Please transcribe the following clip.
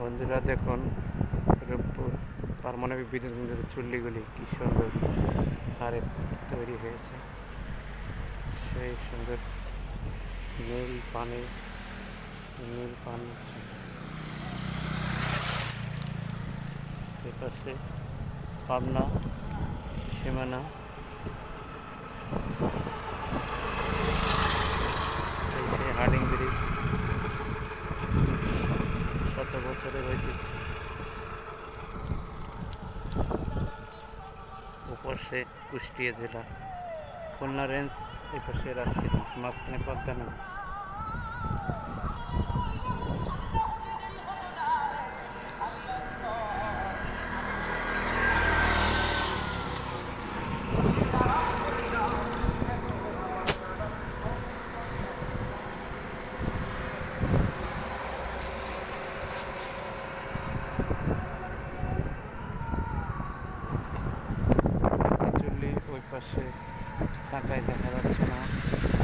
বন্ধুরা দেখুন রূপপুর পারমাণবিক বিদ্যুৎ কেন্দ্রের চুল্লিগুলি কি সুন্দর হারে তৈরি হয়েছে। সেই সুন্দর নীল পানি নীল পানি। এপাশে পাবনা, সীমানা। শত বছরের ঐতিহ্য। উপসে কুষ্টিয়া জেলা খুলনা রেঞ্জ এপাশে পাশে রাজশাহী মাঝখানে পদ্মা নদী। 是大概在那边吃吗？